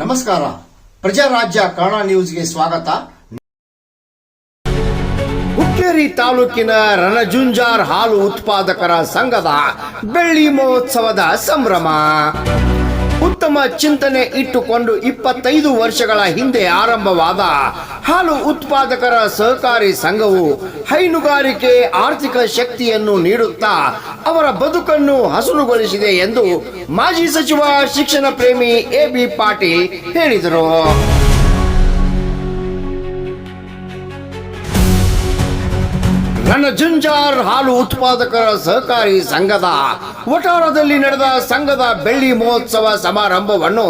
ನಮಸ್ಕಾರ. ಪ್ರಜಾರಾಜ್ಯ ಕನ್ನಡ ನ್ಯೂಸ್ಗೆ ಸ್ವಾಗತ. ಹುಕ್ಕೇರಿ ತಾಲೂಕಿನ ರಣಜುಂಜಾರ್ ಹಾಲು ಉತ್ಪಾದಕರ ಸಂಘದ ಬೆಳ್ಳಿ ಮಹೋತ್ಸವದ ಸಂಭ್ರಮ. ಉತ್ತಮ ಚಿಂತನೆ ಇಟ್ಟುಕೊಂಡು ಇಪ್ಪತ್ತೈದು ವರ್ಷಗಳ ಹಿಂದೆ ಆರಂಭವಾದ ಹಾಲು ಉತ್ಪಾದಕರ ಸಹಕಾರಿ ಸಂಘವು ಹೈನುಗಾರಿಕೆ ಆರ್ಥಿಕ ಶಕ್ತಿಯನ್ನು ನೀಡುತ್ತಾ ಅವರ ಬದುಕನ್ನು ಹಸುರುಗೊಳಿಸಿದೆ ಎಂದು ಮಾಜಿ ಸಚಿವ ಶಿಕ್ಷಣ ಪ್ರೇಮಿ ಎ ಬಿ ಪಾಟೀಲ್ ಹೇಳಿದರು. ರಣಜುಂಜಾರ್ ಹಾಲು ಉತ್ಪಾದಕರ ಸಹಕಾರಿ ಸಂಘದ ವಠಾರದಲ್ಲಿ ನಡೆದ ಸಂಘದ ಬೆಳ್ಳಿ ಮಹೋತ್ಸವ ಸಮಾರಂಭವನ್ನು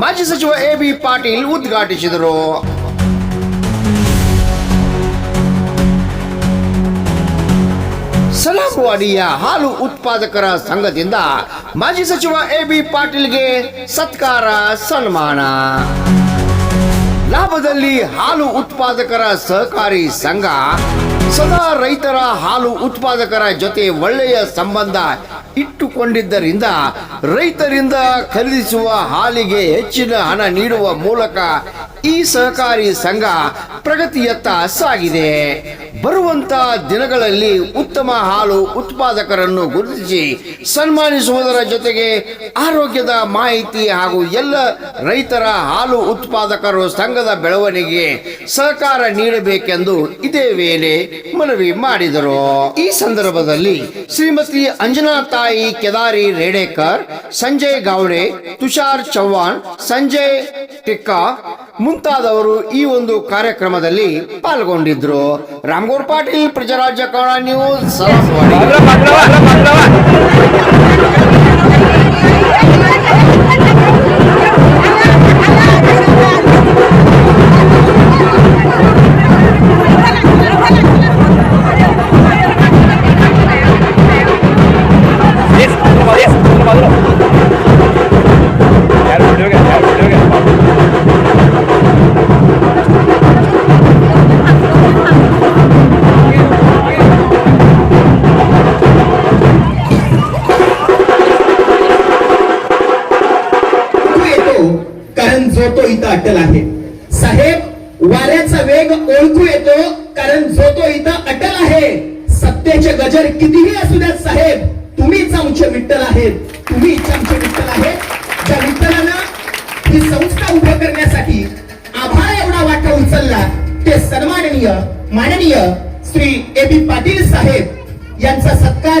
ಮಾಜಿ ಸಚಿವ ಎ ಬಿ ಪಾಟೀಲ್ ಉದ್ಘಾಟಿಸಿದರು. ಸಲಾಮವಾಡಿಯ ಹಾಲು ಉತ್ಪಾದಕರ ಸಂಘದಿಂದ ಮಾಜಿ ಸಚಿವ ಎ ಬಿ ಪಾಟೀಲ್ಗೆ ಸತ್ಕಾರ ಸನ್ಮಾನ. ಲಾಭದಲ್ಲಿ ಹಾಲು ಉತ್ಪಾದಕರ ಸಹಕಾರಿ ಸಂಘ. ಸದಾ ರೈತರ ಹಾಲು ಉತ್ಪಾದಕರ ಜೊತೆ ಒಳ್ಳೆಯ ಸಂಬಂಧ ಇಟ್ಟುಕೊಂಡಿದ್ದರಿಂದ ರೈತರಿಂದ ಖರೀದಿಸುವ ಹಾಲಿಗೆ ಹೆಚ್ಚಿನ ಹಣ ನೀಡುವ ಮೂಲಕ ಈ ಸಹಕಾರಿ ಸಂಘ ಪ್ರಗತಿಯತ್ತ ಸಾಗಿದೆ. ಬರುವಂತ ದಿನಗಳಲ್ಲಿ ಉತ್ತಮ ಹಾಲು ಉತ್ಪಾದಕರನ್ನು ಗುರುತಿಸಿ ಸನ್ಮಾನಿಸುವುದರ ಜೊತೆಗೆ ಆರೋಗ್ಯದ ಮಾಹಿತಿ ಹಾಗೂ ಎಲ್ಲ ರೈತರ ಹಾಲು ಉತ್ಪಾದಕರು ಸಂಘದ ಬೆಳವಣಿಗೆಗೆ ಸಹಕಾರ ನೀಡಬೇಕೆಂದು ಇದೇ ವೇಳೆ ಮನವಿ ಮಾಡಿದರು. ಈ ಸಂದರ್ಭದಲ್ಲಿ ಶ್ರೀಮತಿ ಅಂಜನಾ ತಾಯಿ ಕೆದಾರಿ ರೇಡೇಕರ್, ಸಂಜಯ್ ಗಾವಡೆ, ತುಷಾರ್ ಚೌಹಾಣ್ ಸಂಜಯ್ ಟಿಕ್ಕಾ ಮುಂತಾದವರು ಈ ಒಂದು ಕಾರ್ಯಕ್ರಮದಲ್ಲಿ ಪಾಲ್ಗೊಂಡಿದ್ರು ರಾಮಗೌಡ್ ಪಾಟೀಲ್ ಪ್ರಜಾರಾಜ್ಯ ಕನ್ನಡ ನ್ಯೂಸ್ ಸಲಾಮವಾಡಿ. Yes, तो इथं अटल आहे. साहेब वाऱ्याचा वेग ओळखू येतो कारण जो तो इथं अटल आहे सत्तेचे गजर कितीही असू द्यात साहेब तुम्हीच आमचे विठ्ठल आहेत. तुम्हीच आमचे विठ्ठल आहेत. ज्या विठ्ठलानं ही संस्था उभं करण्यासाठी आभाळ एवढा वाटा उचलला ते सन्माननीय माननीय श्री ए बी पाटील साहेब यांचा सत्कार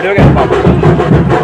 वीडियो के पापा